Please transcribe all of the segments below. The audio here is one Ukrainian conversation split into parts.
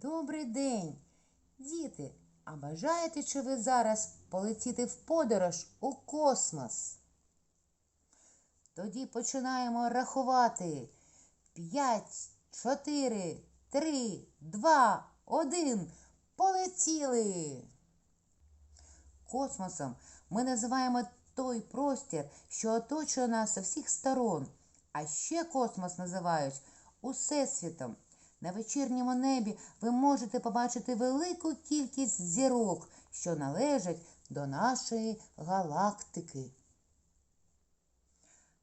Добрий день, діти. А бажаєте, чи ви зараз полетіти в подорож у космос? Тоді починаємо рахувати. П'ять, чотири, три, два, один. Полетіли. Космосом ми називаємо той простір, що оточує нас з всіх сторон. А ще космос називають Усесвітом. На вечірньому небі ви можете побачити велику кількість зірок, що належать до нашої галактики.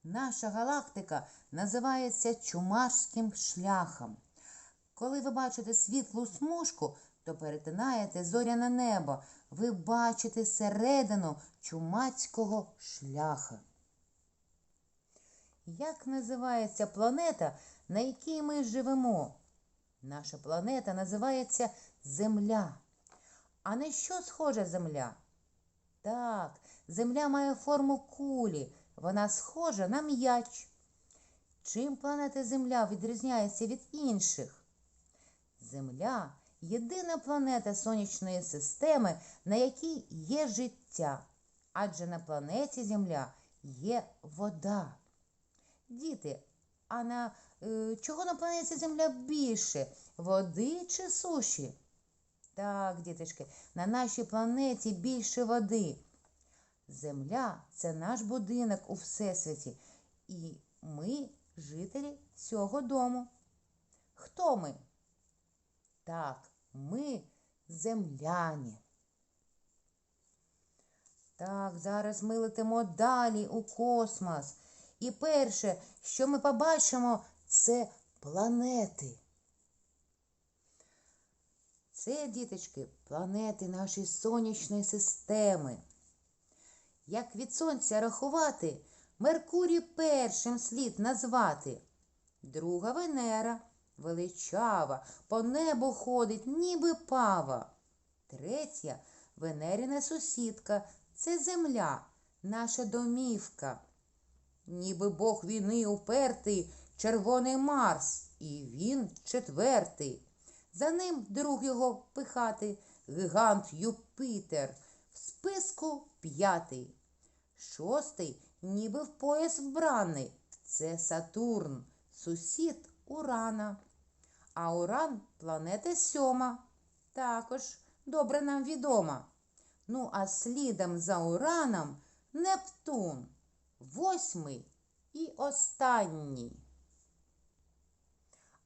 Наша галактика називається Чумарським шляхом. Коли ви бачите світлу смужку, то перетинаєте зоряне небо. Ви бачите середину чумацького шляха. Як називається планета, на якій ми живемо? Наша планета називається Земля. А на що схожа Земля? Так, Земля має форму кулі. Вона схожа на м'яч. Чим планета Земля відрізняється від інших? Земля єдина планета сонячної системи, на якій є життя. Адже на планеті Земля є вода. Діти, а на е, чого на планеті Земля більше? Води чи суші? Так, діточки, на нашій планеті більше води. Земля це наш будинок у Всесвіті, і ми жителі цього дому. Хто ми? Так, ми земляні. Так, зараз ми летимо далі у космос. І перше, що ми побачимо, це планети. Це, діточки, планети нашої сонячної системи. Як від сонця рахувати, Меркурій першим слід назвати. Друга Венера величава, по небу ходить, ніби пава. Третя Венерина сусідка це земля, наша домівка. Ніби Бог війни упертий, червоний Марс, і він четвертий. За ним друг його пихати гігант Юпитер, в списку п'ятий. Шостий, ніби в пояс вбраний. Це Сатурн, сусід Урана. А Уран планета сьома. Також добре нам відома. Ну, а слідом за Ураном Нептун, восьмий і останній.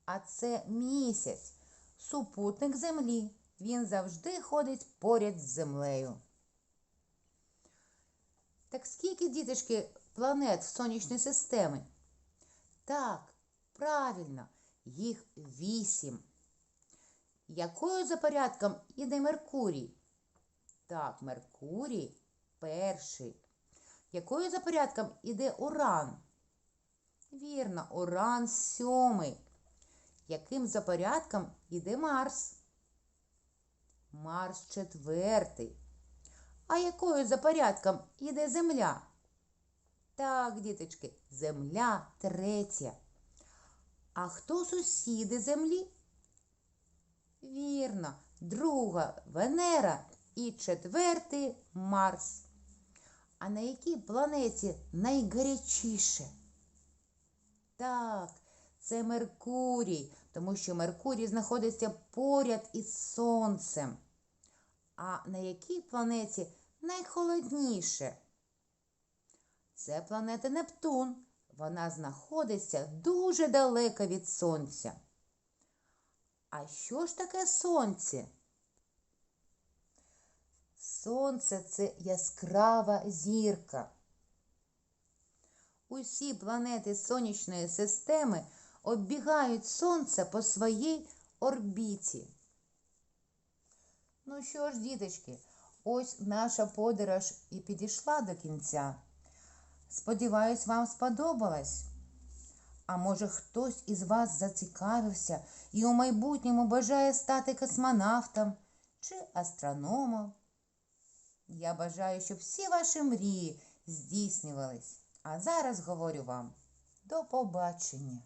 А це місяць, супутник Землі. Він завжди ходить поряд з землею. Так скільки, діточки, планет в сонячній системі? Так, правильно, їх вісім. Якою за порядком іде Меркурій? Так, Меркурій перший. Якою за порядком іде Уран? Вірно, Уран сьомий. Яким за порядком іде Марс? Марс четвертий. А якою за порядком іде Земля? Так, діточки, Земля третя. А хто сусіди Землі? Вірно, друга Венера і четвертий Марс. А на якій планеті найгарячіше? Так, це Меркурій, тому що Меркурій знаходиться поряд із Сонцем. А на якій планеті найхолодніше? Це планета Нептун. Вона знаходиться дуже далеко від Сонця. А що ж таке Сонце? Сонце це яскрава зірка. Усі планети сонячної системи оббігають Сонце по своїй орбіті. Ну що ж, діточки, ось наша подорож і підійшла до кінця. Сподіваюсь, вам сподобалось. А може, хтось із вас зацікавився і у майбутньому бажає стати космонавтом чи астрономом. Я бажаю, щоб всі ваші мрії здійснювались. А зараз говорю вам до побачення.